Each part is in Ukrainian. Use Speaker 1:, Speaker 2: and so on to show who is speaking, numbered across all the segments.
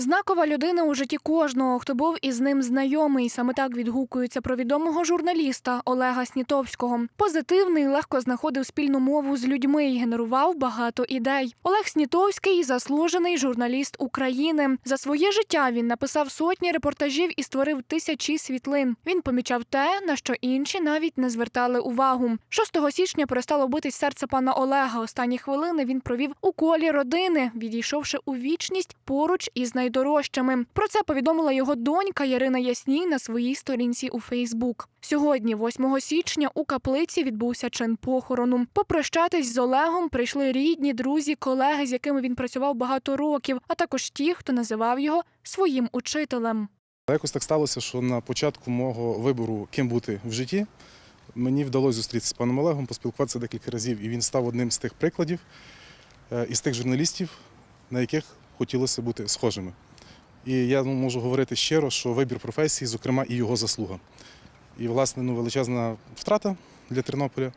Speaker 1: Знакова людина у житті кожного, хто був із ним знайомий. Саме так відгукується про відомого журналіста Олега Снітовського. Позитивний, легко знаходив спільну мову з людьми і генерував багато ідей. Олег Снітовський заслужений журналіст України. За своє життя він написав сотні репортажів і створив тисячі світлин. Він помічав те, на що інші навіть не звертали увагу. 6 січня перестало битись серце пана Олега. Останні хвилини він провів у колі родини, відійшовши у вічність поруч із найдорожчими. Про це повідомила його донька Ярина Ясній на своїй сторінці у Фейсбук. Сьогодні, 8 січня, у каплиці відбувся чин похорону. Попрощатись з Олегом прийшли рідні, друзі, колеги, з якими він працював багато років, а також ті, хто називав його своїм учителем.
Speaker 2: Якось так сталося, що на початку мого вибору, ким бути в житті, мені вдалося зустрітися з паном Олегом, поспілкуватися декілька разів, і він став одним з тих прикладів е, із тих журналістів, на яких хотілося бути схожими. І я ну, можу говорити щиро, що вибір професії, зокрема, і його заслуга. І, власне, ну, величезна втрата для Тернополя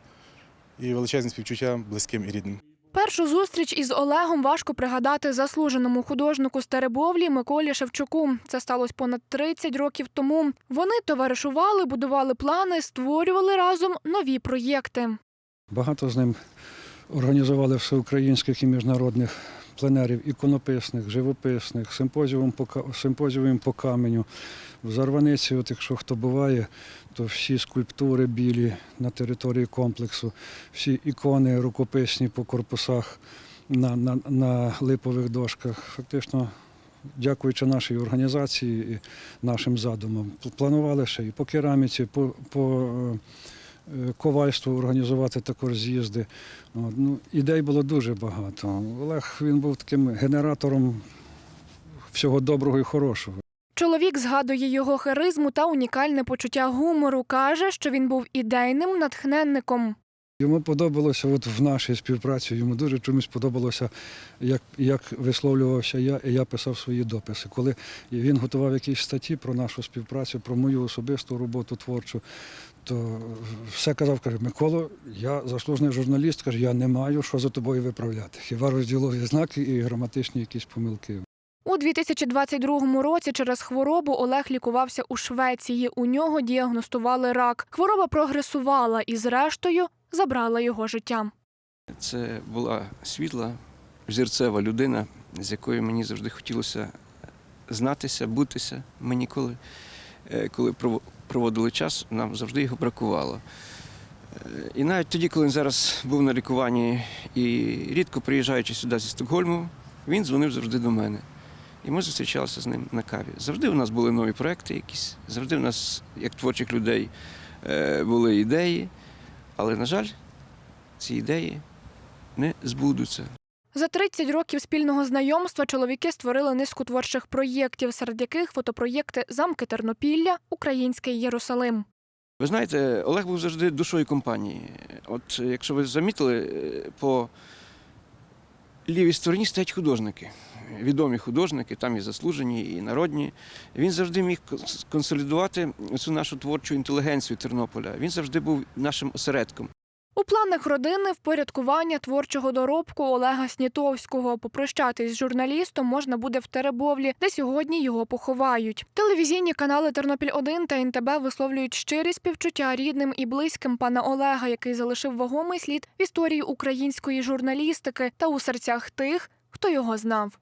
Speaker 2: і величезне співчуття близьким і рідним.
Speaker 1: Першу зустріч із Олегом важко пригадати заслуженому художнику з Теребовлі Миколі Шевчуку. Це сталося понад 30 років тому. Вони товаришували, будували плани, створювали разом нові проєкти.
Speaker 3: Багато з ним організували всеукраїнських і міжнародних пленерів іконописних, живописних, симпозіум по, симпозіум по каменю. В Зарваниці, от якщо хто буває, то всі скульптури білі на території комплексу, всі ікони рукописні по корпусах на, на, на липових дошках. Фактично, дякуючи нашій організації і нашим задумам, планували ще і по кераміці, по, по е, ковальству організувати також з'їзди. Ну, ідей було дуже багато. Олег він був таким генератором всього доброго і хорошого.
Speaker 1: Чоловік згадує його харизму та унікальне почуття гумору. каже, що він був ідейним натхненником.
Speaker 3: Йому подобалося, от в нашій співпраці, йому дуже чомусь подобалося, як, як висловлювався я, і я писав свої дописи. Коли він готував якісь статті про нашу співпрацю, про мою особисту роботу творчу, то все казав, каже, Миколо, я заслужений журналіст, каже, я не маю що за тобою виправляти. Хіба розділові знаки і граматичні якісь помилки.
Speaker 1: У 2022 році через хворобу Олег лікувався у Швеції. У нього діагностували рак. Хвороба прогресувала і, зрештою, забрала його життя.
Speaker 4: Це була світла, зірцева людина, з якою мені завжди хотілося знатися, бутися. Ми ніколи, е, коли проводили час, нам завжди його бракувало. Е, І навіть тоді, коли він зараз був на лікуванні і рідко приїжджаючи сюди зі Стокгольму, він дзвонив завжди до мене. І ми зустрічалися з ним на каві. Завжди у нас були нові проекти якісь, завжди у нас, як творчих людей, е, були ідеї. Але, на жаль, ці ідеї не збудуться.
Speaker 1: За 30 років спільного знайомства чоловіки створили низку творчих проєктів, серед яких фотопроєкти Замки Тернопілля, Український Єрусалим.
Speaker 4: Ви знаєте, Олег був завжди душою компанії. От якщо ви замітили, е, по лівій стороні стоять художники, відомі художники, там і заслужені, і народні. Він завжди міг консолідувати цю нашу творчу інтелігенцію Тернополя. Він завжди був нашим осередком.
Speaker 1: У планах родини впорядкування творчого доробку Олега Снітовського. Попрощатись з журналістом можна буде в Теребовлі, де сьогодні його поховають. Телевізійні канали Тернопіль 1 та НТБ висловлюють щирі співчуття рідним і близьким пана Олега, який залишив вагомий слід в історії української журналістики та у серцях тих, хто його знав.